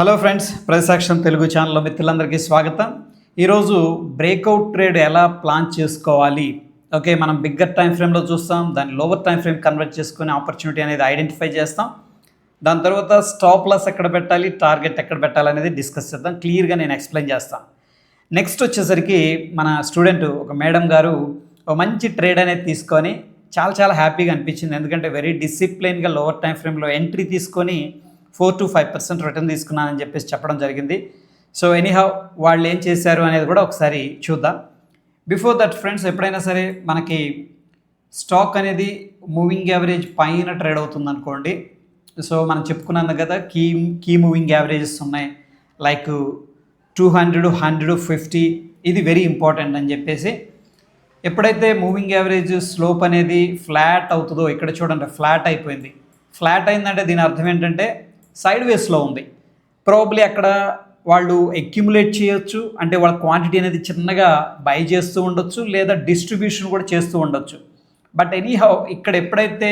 Hello friends ప్రజాసాక్ష్యం Telugu ఛానల్లో మిత్రులందరికీ స్వాగతం. ఈరోజు బ్రేక్అవుట్ ట్రేడ్ ఎలా ప్లాన్ చేసుకోవాలి? ఓకే మనం బిగ్గర్ టైం ఫ్రేమ్లో చూస్తాం దాన్ని లోవర్ టైం ఫ్రేమ్ కన్వర్ట్ చేసుకునే ఆపర్చునిటీ అనేది ఐడెంటిఫై చేస్తాం. దాని తర్వాత స్టాప్ లాస్ ఎక్కడ పెట్టాలి టార్గెట్ ఎక్కడ పెట్టాలి అనేది డిస్కస్ చేద్దాం క్లియర్గా నేను ఎక్స్ప్లెయిన్ చేస్తాను. నెక్స్ట్ వచ్చేసరికి మన స్టూడెంట్ ఒక మేడం గారు ఒక మంచి ట్రేడ్ అనేది తీసుకొని చాలా చాలా హ్యాపీగా అనిపించింది. ఎందుకంటే వెరీ డిసిప్లైన్గా లోవర్ టైం ఫ్రేమ్లో ఎంట్రీ తీసుకొని four to five percent return తీసుకున్నానని చెప్పేసి చెప్పడం జరిగింది. సో ఎనీహౌ వాళ్ళు ఏం చేశారు అనేది కూడా ఒకసారి చూద్దాం. బిఫోర్ దట్ ఫ్రెండ్స్ ఎప్పుడైనా సరే మనకి స్టాక్ అనేది మూవింగ్ యావరేజ్ పైన ట్రేడ్ అవుతుంది అనుకోండి సో మనం చెప్పుకున్నాను కదా కీ కీ మూవింగ్ యావరేజెస్ ఉన్నాయి. Like two hundred hundred fifty ఇది వెరీ ఇంపార్టెంట్ అని చెప్పేసి ఎప్పుడైతే మూవింగ్ యావరేజ్ స్లోప్ అనేది ఫ్లాట్ అవుతుందో ఇక్కడ చూడండి ఫ్లాట్ అయిపోయింది. ఫ్లాట్ అయిందంటే దీని అర్థం ఏంటంటే సైడ్ వేస్లో ఉంది. ప్రాబ్లీ అక్కడ వాళ్ళు అక్యుములేట్ చేయొచ్చు అంటే వాళ్ళ క్వాంటిటీ అనేది చిన్నగా బై చేస్తూ ఉండొచ్చు లేదా డిస్ట్రిబ్యూషన్ కూడా చేస్తూ ఉండొచ్చు. బట్ ఎనీహౌ ఇక్కడ ఎప్పుడైతే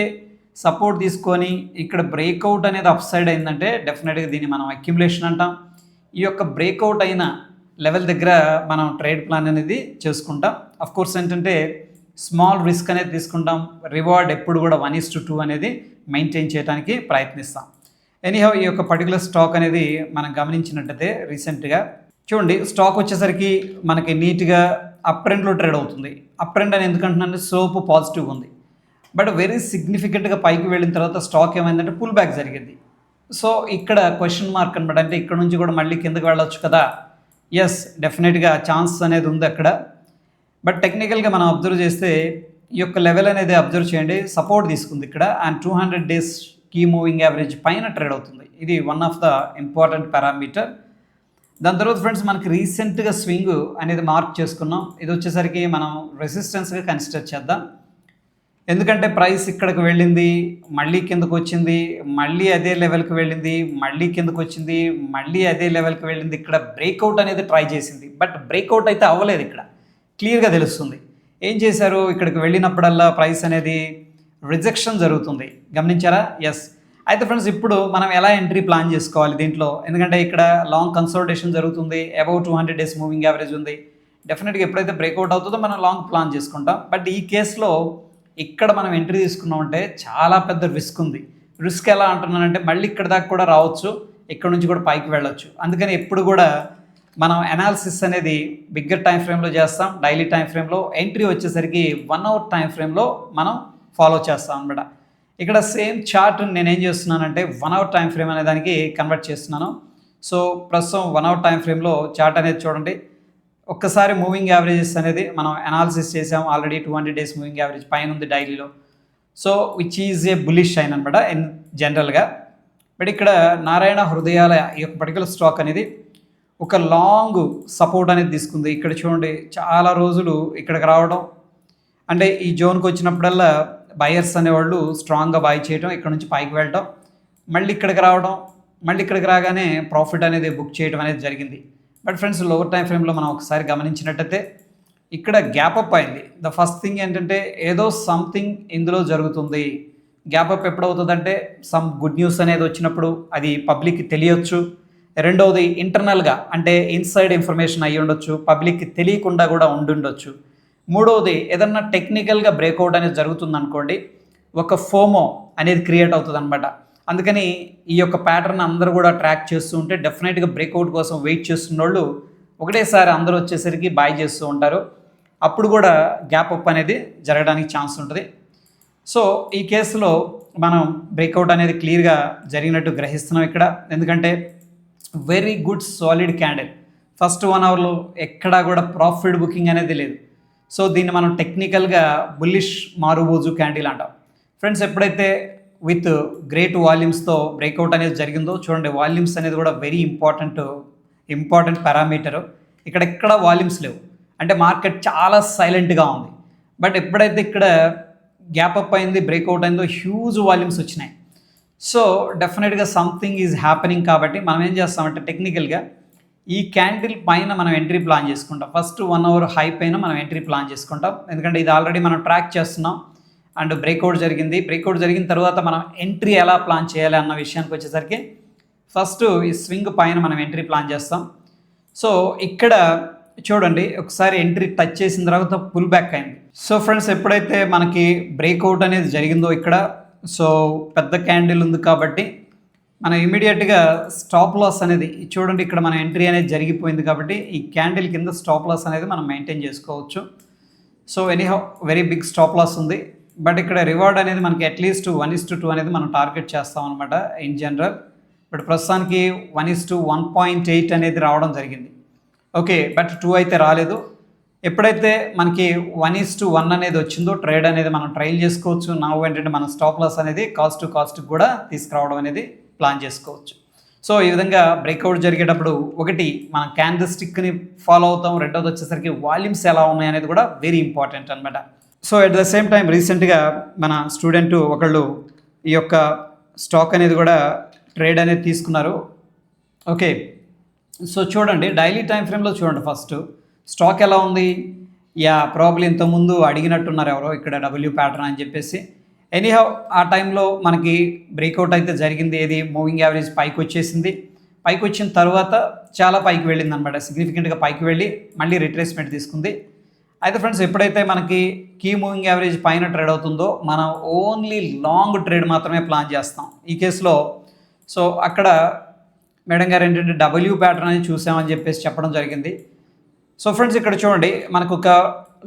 సపోర్ట్ తీసుకొని ఇక్కడ బ్రేక్అవుట్ అనేది అప్ సైడ్ అయిందంటే డెఫినెట్గా దీన్ని మనం అక్యుములేషన్ అంటాం. ఈ యొక్క బ్రేక్అవుట్ అయిన లెవెల్ దగ్గర మనం ట్రేడ్ ప్లాన్ అనేది చేసుకుంటాం. అఫ్ కోర్స్ ఏంటంటే స్మాల్ రిస్క్ అనేది తీసుకుంటాం. రివార్డ్ ఎప్పుడు కూడా వన్ ఇస్ టు టూ అనేది మెయింటైన్ చేయడానికి ప్రయత్నిస్తాం. ఎనీహౌ ఈ యొక్క పర్టికులర్ స్టాక్ అనేది మనం గమనించినట్టయితే రీసెంట్గా చూడండి స్టాక్ వచ్చేసరికి మనకి నీట్గా అప్ ట్రెండ్లో ట్రేడ్ అవుతుంది. అప్ ట్రెండ్ అని ఎందుకంటున్నాను సోప్ పాజిటివ్గా ఉంది. బట్ వెరీ సిగ్నిఫికెంట్గా పైకి వెళ్ళిన తర్వాత స్టాక్ ఏమైందంటే పుల్ బ్యాక్ జరిగింది. సో ఇక్కడ క్వశ్చన్ మార్క్ అనమాట అంటే ఇక్కడ నుంచి కూడా మళ్ళీ కిందకి వెళ్ళొచ్చు కదా? ఎస్ డెఫినెట్గా ఛాన్స్ అనేది ఉంది అక్కడ. బట్ టెక్నికల్గా మనం అబ్జర్వ్ చేస్తే ఈ యొక్క లెవెల్ అనేది అబ్జర్వ్ చేయండి సపోర్ట్ తీసుకుంది ఇక్కడ. And two hundred days key moving average పైన ట్రేడ్ అవుతుంది. ఇది one of the important parameter దాని తర్వాత ఫ్రెండ్స్ మనకి రీసెంట్గా స్వింగ్ అనేది మార్క్ చేసుకున్నాం. ఇది వచ్చేసరికి మనం రెసిస్టెన్స్గా కన్సిడర్ చేద్దాం. ఎందుకంటే ప్రైస్ ఇక్కడికి వెళ్ళింది మళ్ళీ కిందకు వచ్చింది మళ్ళీ అదే లెవెల్కి వెళ్ళింది మళ్ళీ కిందకు వచ్చింది మళ్ళీ అదే లెవెల్కి వెళ్ళింది ఇక్కడ బ్రేక్అవుట్ అనేది ట్రై చేసింది. బట్ బ్రేక్అవుట్ అయితే అవ్వలేదు ఇక్కడ. క్లియర్గా తెలుస్తుంది. ఏం చేశారు? ఇక్కడికి వెళ్ళినప్పుడల్లా ప్రైస్ అనేది రిజెక్షన్ జరుగుతుంది. గమనించారా? ఎస్ అయితే ఫ్రెండ్స్ ఇప్పుడు మనం ఎలా ఎంట్రీ ప్లాన్ చేసుకోవాలి దీంట్లో? ఎందుకంటే ఇక్కడ లాంగ్ కన్సల్టేషన్ జరుగుతుంది. Above two hundred days moving average ఉంది. డెఫినెట్గా ఎప్పుడైతే బ్రేక్అవుట్ అవుతుందో మనం లాంగ్ ప్లాన్ చేసుకుంటాం. బట్ ఈ కేసులో ఇక్కడ మనం ఎంట్రీ తీసుకున్నామంటే చాలా పెద్ద రిస్క్ ఉంది. రిస్క్ ఎలా అంటున్నానంటే మళ్ళీ ఇక్కడ దాకా కూడా రావచ్చు. ఇక్కడ నుంచి కూడా పైకి వెళ్ళొచ్చు. అందుకని ఎప్పుడు కూడా మనం అనాలిసిస్ అనేది బిగ్గర్ టైం ఫ్రేమ్లో చేస్తాం. డైలీ టైం ఫ్రేమ్లో ఎంట్రీ వచ్చేసరికి వన్ అవర్ టైం ఫ్రేమ్లో మనం ఫాలో చేస్తాను అనమాట ఇక్కడ సేమ్ చార్ట్ నేను ఏం చేస్తున్నానంటే వన్ అవర్ టైం ఫ్రేమ్ అనే దానికి కన్వర్ట్ చేస్తున్నాను. సో ప్రస్తుతం వన్ అవర్ టైం ఫ్రేమ్లో చార్ట్ అనేది చూడండి. ఒక్కసారి మూవింగ్ యావరేజెస్ అనేది మనం అనాలిసిస్ చేసాం. Already two hundred days moving average పైన ఉంది డైలీలో so which is a bullish అయిన అనమాట ఇన్ జనరల్గా బట్ ఇక్కడ నారాయణ హృదయాల ఈ యొక్క పర్టికులర్ స్టాక్ అనేది ఒక లాంగ్ సపోర్ట్ అనేది తీసుకుంది. ఇక్కడ చూడండి చాలా రోజులు ఇక్కడికి రావడం. అంటే ఈ జోన్కి వచ్చినప్పుడల్లా బయర్స్ అనేవాళ్ళు స్ట్రాంగ్గా బై చేయడం ఇక్కడ నుంచి పైకి వెళ్ళడం మళ్ళీ ఇక్కడికి రావడం మళ్ళీ ఇక్కడికి రాగానే ప్రాఫిట్ అనేది బుక్ చేయడం అనేది జరిగింది. బట్ ఫ్రెండ్స్ లోవర్ టైం ఫ్రేమ్లో మనం ఒకసారి గమనించినట్టయితే ఇక్కడ గ్యాప్ అప్ అయింది. ద ఫస్ట్ థింగ్ ఏంటంటే ఏదో సంథింగ్ ఇందులో జరుగుతుంది. గ్యాప్ అప్ ఎప్పుడవుతుందంటే సమ్ గుడ్ న్యూస్ అనేది వచ్చినప్పుడు అది పబ్లిక్కి తెలియొచ్చు. రెండవది ఇంటర్నల్గా అంటే ఇన్సైడ్ ఇన్ఫర్మేషన్ అయ్యి ఉండొచ్చు పబ్లిక్కి తెలియకుండా కూడా ఉండుండొచ్చు. మూడవది ఏదన్నా టెక్నికల్గా బ్రేక్అవుట్ అనేది జరుగుతుంది అనుకోండి ఒక ఫోమో అనేది క్రియేట్ అవుతుంది అనమాట అందుకని ఈ యొక్క ప్యాటర్న్ అందరూ కూడా ట్రాక్ చేస్తూ ఉంటే డెఫినెట్గా బ్రేక్అవుట్ కోసం వెయిట్ చేస్తున్న వాళ్ళు ఒకటేసారి అందరూ వచ్చేసరికి బాయ్ చేస్తూ ఉంటారు. అప్పుడు కూడా గ్యాప్ అప్ అనేది జరగడానికి ఛాన్స్ ఉంటుంది. సో ఈ కేసులో మనం బ్రేక్అవుట్ అనేది క్లియర్గా జరిగినట్టు గ్రహిస్తున్నాం ఇక్కడ. ఎందుకంటే very good solid candle first one అవర్లో ఎక్కడా కూడా ప్రాఫిట్ బుకింగ్ అనేది లేదు. సో దీన్ని మనం టెక్నికల్గా బుల్లిష్ మారుబోజు క్యాండిల్ అంటాం. ఫ్రెండ్స్ ఎప్పుడైతే విత్ గ్రేట్ వాల్యూమ్స్తో బ్రేక్అవుట్ అనేది జరిగిందో చూడండి వాల్యూమ్స్ అనేది కూడా వెరీ ఇంపార్టెంట్ ఇంపార్టెంట్ పారామీటర్ ఇక్కడెక్కడ వాల్యూమ్స్ లేవు. అంటే మార్కెట్ చాలా సైలెంట్గా ఉంది. బట్ ఎప్పుడైతే ఇక్కడ గ్యాప్ అప్ అయింది బ్రేక్అవుట్ అయిందో హ్యూజ్ వాల్యూమ్స్ వచ్చినాయి. సో డెఫినెట్గా సంథింగ్ ఈజ్ హ్యాపెనింగ్ కాబట్టి మనం ఏం చేస్తామంటే టెక్నికల్గా ఈ క్యాండిల్ పైన మనం ఎంట్రీ ప్లాన్ చేసుకుంటాం. ఫస్ట్ వన్ అవర్ హై పైన మనం ఎంట్రీ ప్లాన్ చేసుకుంటాం. ఎందుకంటే ఇది ఆల్రెడీ మనం ట్రాక్ చేస్తున్నాం. అండ్ బ్రేక్అవుట్ జరిగింది. బ్రేక్అవుట్ జరిగిన తర్వాత మనం ఎంట్రీ ఎలా ప్లాన్ చేయాలి అన్న విషయానికి వచ్చేసరికి ఫస్ట్ ఈ స్వింగ్ పైన మనం ఎంట్రీ ప్లాన్ చేస్తాం. సో ఇక్కడ చూడండి ఒకసారి ఎంట్రీ టచ్ చేసిన తర్వాత పుల్ బ్యాక్ అయింది. సో ఫ్రెండ్స్ ఎప్పుడైతే మనకి బ్రేక్అవుట్ అనేది జరిగిందో ఇక్కడ సో పెద్ద క్యాండిల్ ఉంది కాబట్టి మనం ఇమీడియట్గా స్టాప్ లాస్ అనేది చూడండి ఇక్కడ మన ఎంట్రీ అనేది జరిగిపోయింది కాబట్టి ఈ క్యాండిల్ కింద స్టాప్ లాస్ అనేది మనం మెయింటైన్ చేసుకోవచ్చు. So anyhow very big stop loss ఉంది. బట్ ఇక్కడ రివార్డ్ అనేది మనకి at least one is to two అనేది మనం టార్గెట్ చేస్తాం అనమాట ఇన్ జనరల్ బట్ ప్రస్తుతానికి one is to one point eight అనేది రావడం జరిగింది. ఓకే బట్ టూ అయితే రాలేదు. ఎప్పుడైతే మనకి వన్ ఇస్ టు వన్ అనేది వచ్చిందో ట్రేడ్ అనేది మనం ట్రైల్ చేసుకోవచ్చు. నా ఏంటంటే మన స్టాప్ లాస్ అనేది కాస్ట్ టు కాస్ట్ కూడా తీసుకురావడం అనేది ప్లాన్ చేసుకోవచ్చు. సో ఈ విధంగా బ్రేక్అవుట్ జరిగేటప్పుడు ఒకటి మనం క్యాండిల్ స్టిక్ని ఫాలో అవుతాం రెండోది వచ్చేసరికి వాల్యూమ్స్ ఎలా ఉన్నాయి అనేది కూడా వెరీ ఇంపార్టెంట్ అనమాట so at the same time రీసెంట్గా మన స్టూడెంట్ ఒకళ్ళు ఈ యొక్క స్టాక్ అనేది కూడా ట్రేడ్ అనేది తీసుకున్నారు. ఓకే. సో చూడండి డైలీ టైం ఫ్రేమ్లో చూడండి ఫస్ట్. స్టాక్ ఎలా ఉంది? యా ప్రాబ్లీ ఇంతకుముందు అడిగినట్టున్నారు ఎవరో ఇక్కడ డబ్ల్యూ ప్యాటర్న్ అని చెప్పేసి. ఎనీహౌ ఆ టైంలో మనకి బ్రేక్అవుట్ అయితే జరిగింది. ఏది? మూవింగ్ యావరేజ్ పైకి వచ్చేసింది. పైకి వచ్చిన తర్వాత చాలా పైకి వెళ్ళింది అనమాట సిగ్నిఫికెంట్గా పైకి వెళ్ళి మళ్ళీ రిట్రేస్మెంట్ తీసుకుంది. అయితే ఫ్రెండ్స్ ఎప్పుడైతే మనకి కీ మూవింగ్ యావరేజ్ పైన ట్రేడ్ అవుతుందో మనం ఓన్లీ లాంగ్ ట్రేడ్ మాత్రమే ప్లాన్ చేస్తాం. ఈ కేసులో సో అక్కడ మేడం గారు ఏంటంటే డబ్ల్యూ ప్యాటర్న్ అని చూసామని చెప్పేసి చెప్పడం జరిగింది. సో ఫ్రెండ్స్ ఇక్కడ చూడండి మనకు ఒక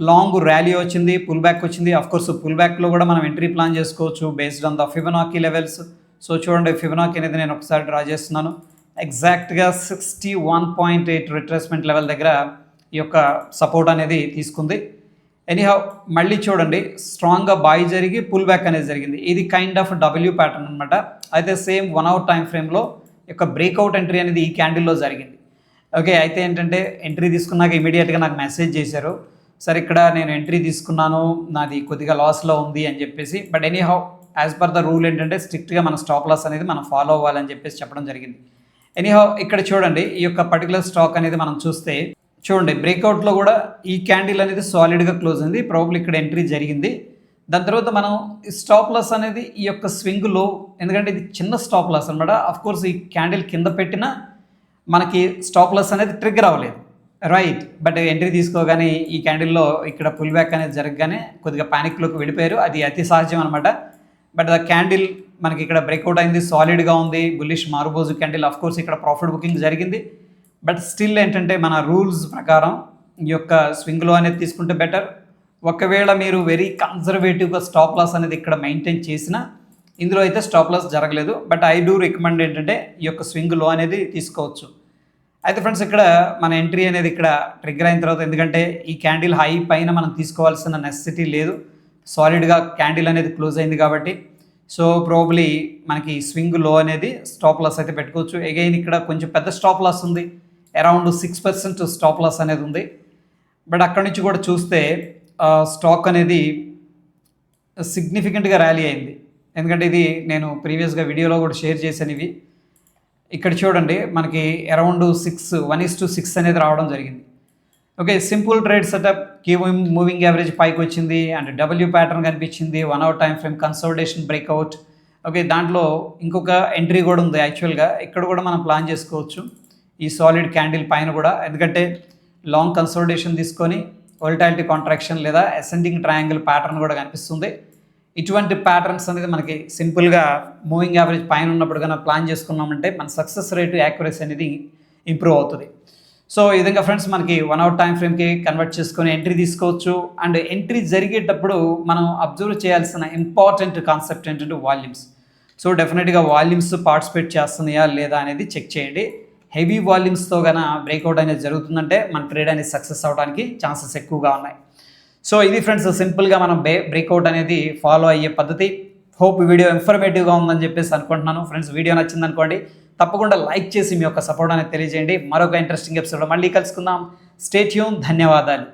లాంగ్ ర్యాలీ వచ్చింది పుల్ బ్యాక్ వచ్చింది. అఫ్ కోర్స్ పుల్ బ్యాక్లో కూడా మనం ఎంట్రీ ప్లాన్ చేసుకోవచ్చు based on the Fibonacci levels so చూడండి ఫిబనాకీ అనేది నేను ఒకసారి డ్రా చేస్తున్నాను. ఎగ్జాక్ట్గా sixty one point eight retracement level దగ్గర ఈ యొక్క సపోర్ట్ అనేది తీసుకుంది. ఎనీహౌ మళ్ళీ చూడండి స్ట్రాంగ్గా బాయ్ జరిగి పుల్ బ్యాక్ అనేది జరిగింది. ఇది కైండ్ ఆఫ్ డబ్ల్యూ ప్యాటర్న్ అనమాట అయితే సేమ్ వన్ అవర్ టైం ఫ్రేమ్లో యొక్క బ్రేక్అవుట్ ఎంట్రీ అనేది ఈ క్యాండిల్లో జరిగింది. ఓకే అయితే ఏంటంటే ఎంట్రీ తీసుకున్నాక ఇమీడియట్గా నాకు మెసేజ్ చేశారు. సార్ ఇక్కడ నేను ఎంట్రీ తీసుకున్నాను నాది కొద్దిగా లాస్లో ఉంది అని చెప్పేసి. But anyhow as per the rule ఏంటంటే స్ట్రిక్ట్గా మన స్టాప్ లాస్ అనేది మనం ఫాలో అవ్వాలని చెప్పేసి చెప్పడం జరిగింది. ఎనీహౌ ఇక్కడ చూడండి ఈ యొక్క పర్టికులర్ స్టాక్ అనేది మనం చూస్తే చూడండి బ్రేక్అవుట్లో కూడా ఈ క్యాండిల్ అనేది సాలిడ్గా క్లోజ్ అయింది. ప్రాబ్లీ ఇక్కడ ఎంట్రీ జరిగింది. దాని తర్వాత మనం ఈ స్టాప్ లాస్ అనేది ఈ యొక్క స్వింగ్లో ఎందుకంటే ఇది చిన్న స్టాప్ లాస్ అనమాట కోర్స్ ఈ క్యాండిల్ కింద పెట్టిన మనకి స్టాప్ లాస్ అనేది ట్రిగ్గర్ అవ్వలేదు. రైట్ బట్ ఎంట్రీ తీసుకోగానే ఈ క్యాండిల్లో ఇక్కడ పుల్ బ్యాక్ అనేది జరగగానే కొద్దిగా ప్యానిక్లోకి వెళ్ళిపోయారు. అది అతి సహజం అనమాట బట్ ద క్యాండిల్ మనకి ఇక్కడ బ్రేక్అవుట్ అయింది. సాలిడ్గా ఉంది. Bullish marubozu candle of course ఇక్కడ ప్రాఫిట్ బుకింగ్ జరిగింది. బట్ స్టిల్ ఏంటంటే మన రూల్స్ ప్రకారం ఈ యొక్క స్వింగ్లో అనేది తీసుకుంటే బెటర్ ఒకవేళ మీరు వెరీ కన్జర్వేటివ్గా స్టాప్ లాస్ అనేది ఇక్కడ మెయింటైన్ చేసినా ఇందులో అయితే స్టాప్ లాస్ జరగలేదు. బట్ ఐ డూ రికమెండ్ ఏంటంటే ఈ యొక్క స్వింగ్లో అనేది తీసుకోవచ్చు. అయితే ఫ్రెండ్స్ ఇక్కడ మన ఎంట్రీ అనేది ఇక్కడ ట్రిగ్గర్ అయిన తర్వాత ఎందుకంటే ఈ క్యాండిల్ హై పైన మనం తీసుకోవాల్సిన నెసెసిటీ లేదు. సాలిడ్గా క్యాండిల్ అనేది క్లోజ్ అయింది కాబట్టి. సో ప్రాబ్లీ మనకి స్వింగ్లో అనేది స్టాప్ లాస్ అయితే పెట్టుకోవచ్చు. అగైన్ ఇక్కడ కొంచెం పెద్ద స్టాప్ లాస్ ఉంది. Around six percent stop loss అనేది ఉంది. బట్ అక్కడి నుంచి కూడా చూస్తే స్టాక్ అనేది సిగ్నిఫికెంట్గా ర్యాలీ అయింది. ఎందుకంటే ఇది నేను ప్రీవియస్గా వీడియోలో కూడా షేర్ చేశాను ఇవి. ఇక్కడ చూడండి మనకి around six one is to six అనేది రావడం జరిగింది. Okay simple trade setup key moving average పైకి వచ్చింది అండ్ డబ్ల్యూ ప్యాటర్న్ కనిపించింది one hour time frame consultation breakout. Okay దాంట్లో ఇంకొక ఎంట్రీ కూడా ఉంది యాక్చువల్గా. ఇక్కడ కూడా మనం ప్లాన్ చేసుకోవచ్చు. ఈ సాలిడ్ క్యాండిల్ పైన కూడా ఎందుకంటే లాంగ్ కన్సల్టేషన్ తీసుకొని వోల్టాలిటీ కాంట్రాక్షన్ లేదా అసెండింగ్ ట్రయాంగిల్ ప్యాటర్న్ కూడా కనిపిస్తుంది. ఇటువంటి ప్యాటర్న్స్ అనేది మనకి సింపుల్గా మూవింగ్ యావరేజ్ పైన ఉన్నప్పుడు కన్నా ప్లాన్ చేసుకున్నామంటే మన సక్సెస్ రేటు యాక్యురసీ అనేది ఇంప్రూవ్ అవుతుంది. సో ఈ విధంగా ఫ్రెండ్స్ మనకి వన్ అవర్ టైం ఫ్రేమ్కి కన్వర్ట్ చేసుకొని ఎంట్రీ తీసుకోవచ్చు. అండ్ ఎంట్రీ జరిగేటప్పుడు మనం అబ్జర్వ్ చేయాల్సిన ఇంపార్టెంట్ కాన్సెప్ట్ ఏంటంటే వాల్యూమ్స్ సో డెఫినెట్గా వాల్యూమ్స్ పార్టిసిపేట్ చేస్తున్నాయా లేదా అనేది చెక్ చేయండి. హెవీ వాల్యూమ్స్తో గన బ్రేక్అవుట్ అనేది జరుగుతుందంటే మన ట్రేడ్ అనేది సక్సెస్ అవడానికి ఛాన్సెస్ ఎక్కువగా ఉన్నాయి. సో ఇది ఫ్రెండ్స్ సింపుల్గా మనం బ్రే బ్రేక్అవుట్ అనేది ఫాలో అయ్యే పద్ధతి. హోప్ వీడియో ఇన్ఫర్మేటివ్గా ఉందని చెప్పేసి అనుకుంటున్నాను. ఫ్రెండ్స్ వీడియో నచ్చింది అనుకోండి తప్పకుండా లైక్ చేసి మీ యొక్క సపోర్ట్ అనేది తెలియజేయండి. మరొక ఇంట్రెస్టింగ్ ఎపిసోడ్ మళ్ళీ కలుసుకుందాం. స్టేట్యూన్ ధన్యవాదాలు.